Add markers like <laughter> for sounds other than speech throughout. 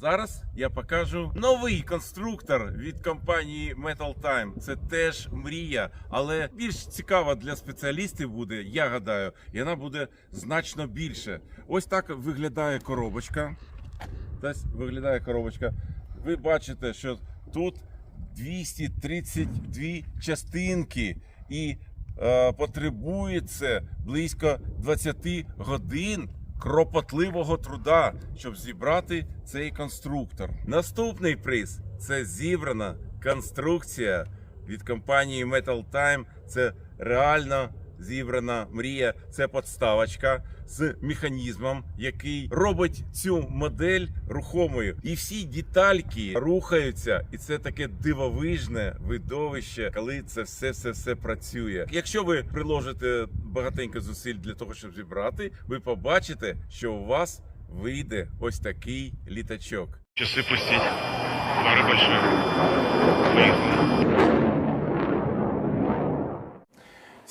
Зараз я покажу новий конструктор від компанії Metal Time. Це теж мрія, але більш цікава для спеціалістів буде, я гадаю, і вона буде значно більше. Ось так виглядає коробочка. Ось виглядає коробочка. Ви бачите, що тут 232 частинки і е, потребує це близько 20 годин кропотливого труда, щоб зібрати цей конструктор. Наступний приз це зібрана конструкція від компанії Metal Time. Це реально зібрана мрія. Це подставочка з механізмом, який робить цю модель рухомою. І всі детальки рухаються, і це таке дивовижне видовище, коли це все все все працює. Якщо ви приложите багатенько зусиль для того, щоб зібрати, ви побачите, що у вас вийде ось такий літачок. Часы пустить. Море большое. Поехали.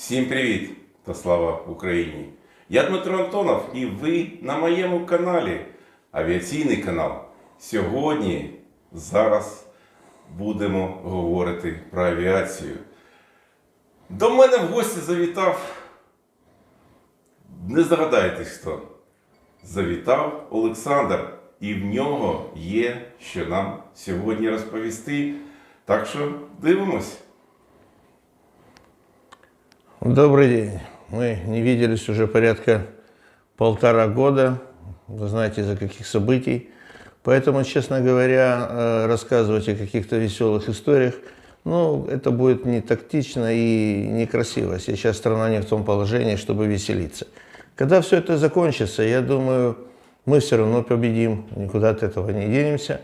Всім привіт та слава Україні! Я Дмитро Антонов і ви на моєму каналі Авіаційний канал. Сьогодні, зараз будемо говорити про авіацію. До мене в гості завітав. Не здогадаєтесь хто. Завітав Олександр, і в нього є що нам сьогодні розповісти. Так що дивимось. Добрый день. Мы не виделись уже порядка полтора года. Вы знаете, из-за каких событий. Поэтому, честно говоря, э, рассказывать о каких-то веселых историях, ну, это будет не тактично и некрасиво. Сейчас страна не в том положении, чтобы веселиться. Когда все это закончится, я думаю, мы все равно победим, никуда от этого не денемся.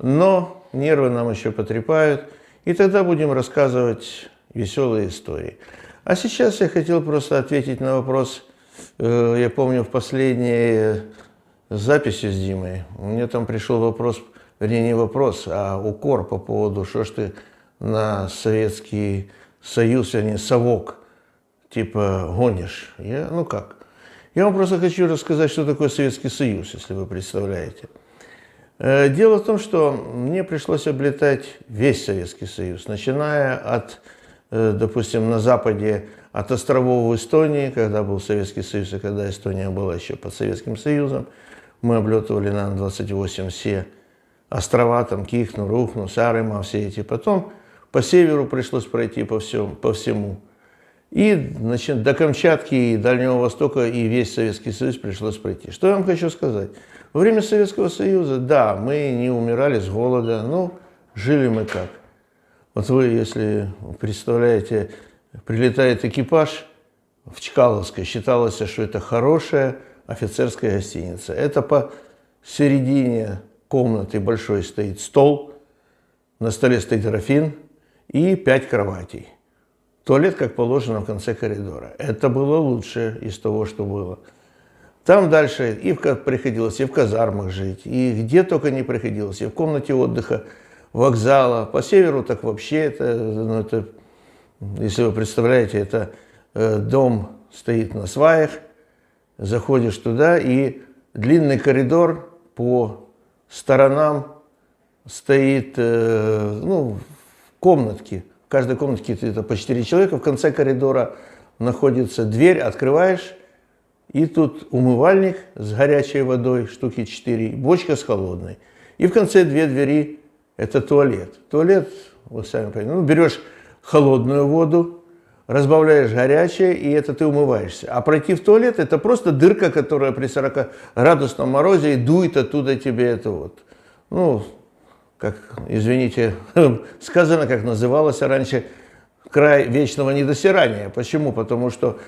Но нервы нам еще потрепают, и тогда будем рассказывать веселые истории. А сейчас я хотел просто ответить на вопрос. Э, Я помню в последней записи с Димой, мне там пришел вопрос, вернее не вопрос, а укор по поводу, что ж ты на Советский Союз, вернее совок, типа гонишь. Я, ну как? Я вам просто хочу рассказать, что такое Советский Союз, если вы представляете. Э, Дело в том, что мне пришлось облетать весь Советский Союз, начиная от, э, допустим, на Западе, от островов в Эстонии, когда был Советский Союз, и когда Эстония была еще под Советским Союзом. Мы облетывали на Ан-28 все острова, там Кихну, Рухну, Сарыма, все эти. Потом по северу пришлось пройти по, всем, по всему. И значит, до Камчатки и Дальнего Востока и весь Советский Союз пришлось пройти. Что я вам хочу сказать? Во время Советского Союза, да, мы не умирали с голода, но жили мы как? Вот вы, если представляете, прилетает экипаж в Чкаловской, считалось, что это хорошая офицерская гостиница. Это посередине комнаты большой стоит стол, на столе стоит графин и пять кроватей. Туалет, как положено, в конце коридора. Это было лучшее из того, что было. Там дальше и в, приходилось и в казармах жить, и где только не приходилось, и в комнате отдыха, вокзала. По северу так вообще это, ну, это если вы представляете, это э, дом стоит на сваях, заходишь туда, и длинный коридор по сторонам стоит, э, ну, комнатки. В каждой комнатке это по 4 человека. В конце коридора находится дверь, открываешь, и тут умывальник с горячей водой, штуки 4, и бочка с холодной. И в конце две двери – это туалет. Туалет, вы сами понимаете, ну, берешь холодную воду, разбавляешь горячее, и это ты умываешься. А пройти в туалет – это просто дырка, которая при 40-градусном морозе и дует оттуда тебе это вот. Ну, как, извините, <laughs> сказано, как называлось раньше, край вечного недосирания. Почему? Потому что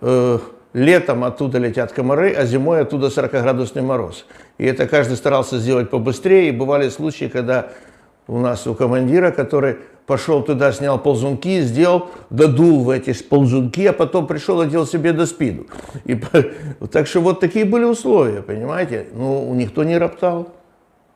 э, летом оттуда летят комары, а зимой оттуда 40-градусный мороз. И это каждый старался сделать побыстрее. И бывали случаи, когда у нас у командира, который пошел туда, снял ползунки, сделал, додул в эти ползунки, а потом пришел, одел себе до спиду. И, так что вот такие были условия, понимаете? Ну, никто не роптал.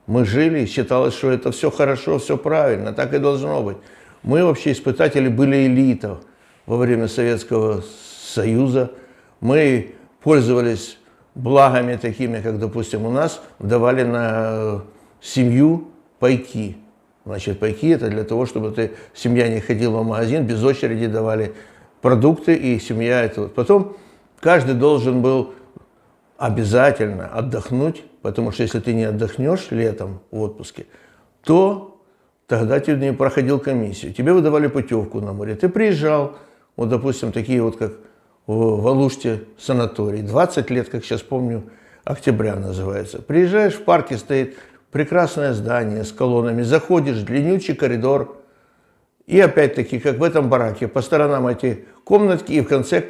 Мы жили, считалось, что это все хорошо, все правильно, так и должно быть. Мы вообще испытатели были элита во время Советского Союза. Мы пользовались благами такими, как, допустим, у нас давали на семью пайки. Значит, пайки это для того, чтобы ты, семья не ходила в магазин, без очереди давали продукты, и семья это вот. Потом каждый должен был обязательно отдохнуть, потому что если ты не отдохнешь летом в отпуске, то тогда ты не проходил комиссию. Тебе выдавали путевку на море. Ты приезжал, вот, допустим, такие вот, как в Алуште санаторий, 20 лет, как сейчас помню, октября называется. Приезжаешь, в парке стоит прекрасное здание с колоннами, заходишь, длиннючий коридор, и опять-таки, как в этом бараке, по сторонам эти комнатки, и в конце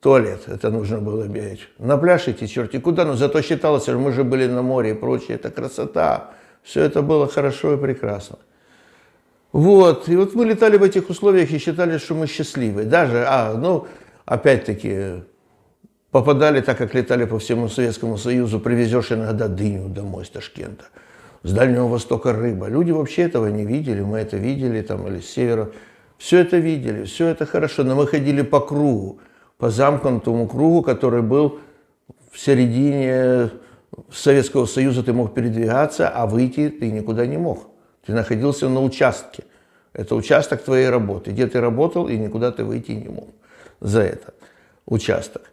туалет. Это нужно было бегать. На пляж идти, черти куда, но зато считалось, что мы же были на море и прочее. Это красота. Все это было хорошо и прекрасно. Вот, и вот мы летали в этих условиях и считали, что мы счастливы. Даже, а, ну, опять-таки, попадали, так как летали по всему Советскому Союзу, привезешь иногда дыню домой с Ташкента. С Дальнего Востока рыба. Люди вообще этого не видели, мы это видели, там, или с севера. Все это видели, все это хорошо, но мы ходили по кругу, по замкнутому кругу, который был в середине Советского Союза, ты мог передвигаться, а выйти ты никуда не мог. Ты находился на участке. Это участок твоей работы, где ты работал, и никуда ты выйти не мог за этот участок.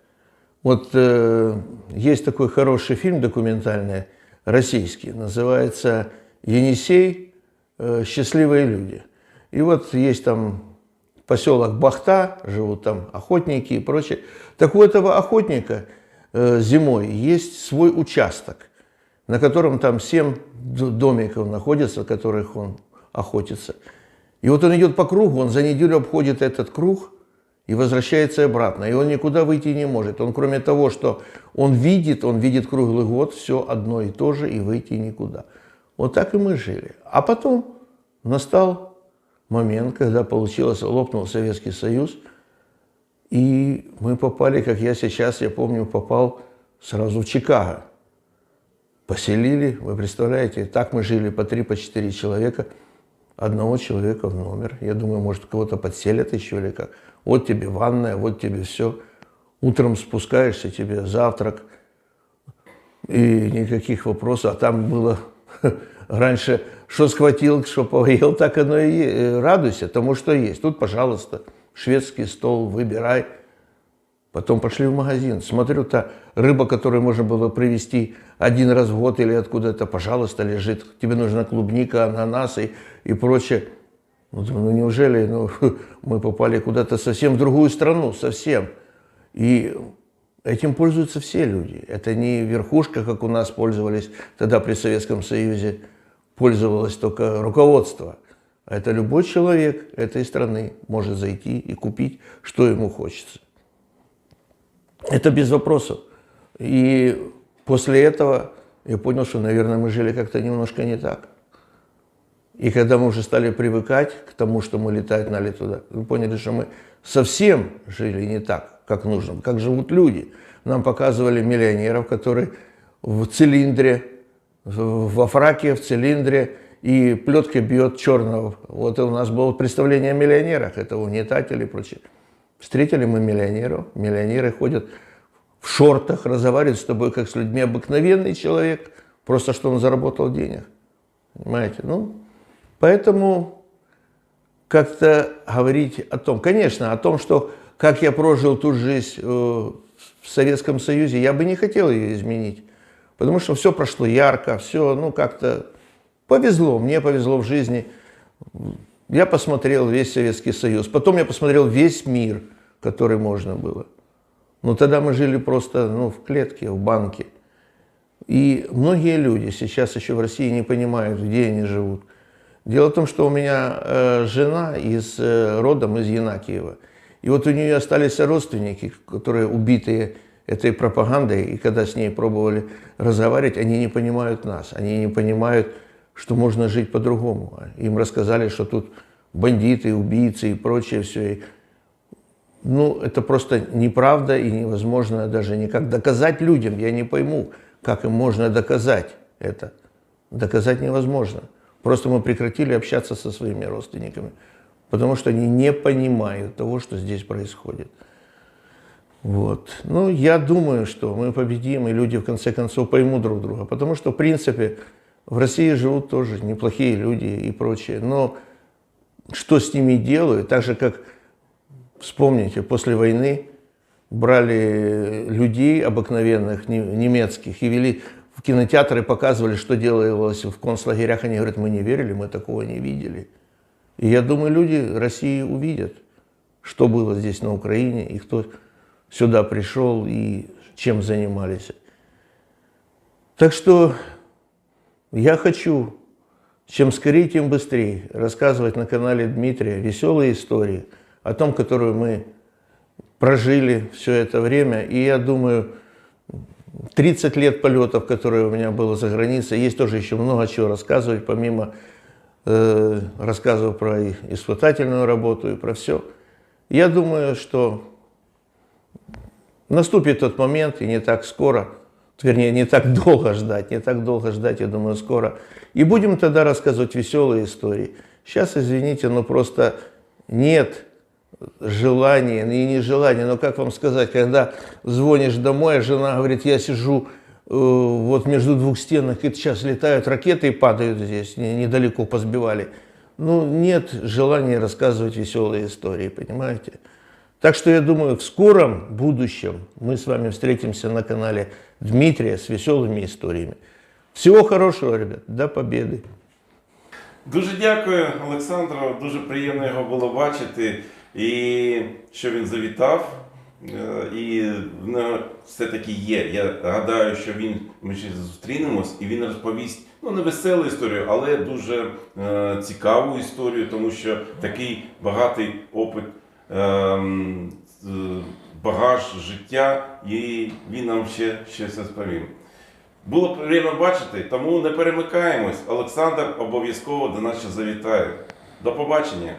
Вот э, есть такой хороший фильм документальный, российский, называется «Енисей. Э, счастливые люди». И вот есть там поселок Бахта, живут там охотники и прочее. Так у этого охотника э, зимой есть свой участок, на котором там семь домиков находится, в которых он охотится. И вот он идет по кругу, он за неделю обходит этот круг и возвращается обратно. И он никуда выйти не может. Он кроме того, что он видит, он видит круглый год все одно и то же, и выйти никуда. Вот так и мы жили. А потом настал момент, когда получилось, лопнул Советский Союз, и мы попали, как я сейчас, я помню, попал сразу в Чикаго. Поселили, вы представляете, так мы жили по три, по четыре человека, одного человека в номер. Я думаю, может, кого-то подселят еще или как. Вот тебе ванная, вот тебе все. Утром спускаешься, тебе завтрак, и никаких вопросов. А там было <laughs> раньше, что схватил, что поел, так оно и е- радуйся тому, что есть. Тут, пожалуйста, шведский стол, выбирай. Потом пошли в магазин. Смотрю, та рыба, которую можно было привезти один раз в год или откуда-то, пожалуйста, лежит. Тебе нужна клубника, ананас и, и прочее. Ну, думаю, ну неужели ну, <laughs> мы попали куда-то совсем в другую страну, совсем. И этим пользуются все люди. Это не верхушка, как у нас пользовались тогда при Советском Союзе, пользовалось только руководство. Это любой человек этой страны может зайти и купить, что ему хочется. Это без вопросов. И после этого я понял, что, наверное, мы жили как-то немножко не так. И когда мы уже стали привыкать к тому, что мы летать надо туда, мы поняли, что мы совсем жили не так, как нужно, как живут люди. Нам показывали миллионеров, которые в цилиндре, во фраке, в цилиндре, и плеткой бьет черного. Вот у нас было представление о миллионерах, это угнетатели и прочее. Встретили мы миллионеров, миллионеры ходят в шортах, разговаривают с тобой как с людьми, обыкновенный человек, просто что он заработал денег. Понимаете? Ну, поэтому как-то говорить о том, конечно, о том, что как я прожил ту жизнь э, в Советском Союзе, я бы не хотел ее изменить. Потому что все прошло ярко, все, ну, как-то повезло, мне повезло в жизни. Я посмотрел весь Советский Союз, потом я посмотрел весь мир, который можно было. Но тогда мы жили просто ну, в клетке, в банке. И многие люди сейчас еще в России не понимают, где они живут. Дело в том, что у меня э, жена из э, родом из Янакиева. И вот у нее остались родственники, которые убитые этой пропагандой, и когда с ней пробовали разговаривать, они не понимают нас, они не понимают, что можно жить по-другому. Им рассказали, что тут бандиты, убийцы и прочее все. И, ну, это просто неправда и невозможно даже никак доказать людям. Я не пойму, как им можно доказать это. Доказать невозможно. Просто мы прекратили общаться со своими родственниками, потому что они не понимают того, что здесь происходит. Вот. Ну, я думаю, что мы победим, и люди в конце концов поймут друг друга. Потому что, в принципе, В России живут тоже неплохие люди и прочее. Но что с ними делают, так же как, вспомните, после войны брали людей обыкновенных, не- немецких, и вели в кинотеатры, показывали, что делалось в концлагерях. Они говорят, мы не верили, мы такого не видели. И я думаю, люди России увидят, что было здесь на Украине, и кто сюда пришел, и чем занимались. Так что я хочу, чем скорее, тем быстрее, рассказывать на канале Дмитрия веселые истории о том, которую мы прожили все это время. И я думаю, 30 лет полетов, которые у меня было за границей, есть тоже еще много чего рассказывать, помимо э, рассказов про испытательную работу и про все. Я думаю, что наступит тот момент, и не так скоро, вернее, не так долго ждать, не так долго ждать, я думаю, скоро. И будем тогда рассказывать веселые истории. Сейчас, извините, но просто нет желания, и не желания, но как вам сказать, когда звонишь домой, а жена говорит, я сижу э, вот между двух стенок, и сейчас летают ракеты и падают здесь, не- недалеко позбивали. Ну, нет желания рассказывать веселые истории, понимаете? Так что я думаю, в скором будущем мы с вами встретимся на канале Дмитрия с веселыми историями. Всего хорошего, ребят, до победы! Дуже дякую, Олександру. Дуже приємно його було бачити. І що він завітав. Е, І в нього все-таки є. Я гадаю, що він ми ще зустрінемось і він розповість ну не веселу історію, але дуже е, цікаву історію, тому що такий багатий опит, ем, з- багаж життя, і він нам ще щось розповім. Було приємно бачити, тому не перемикаємось. Олександр обов'язково до нас ще завітає. До побачення!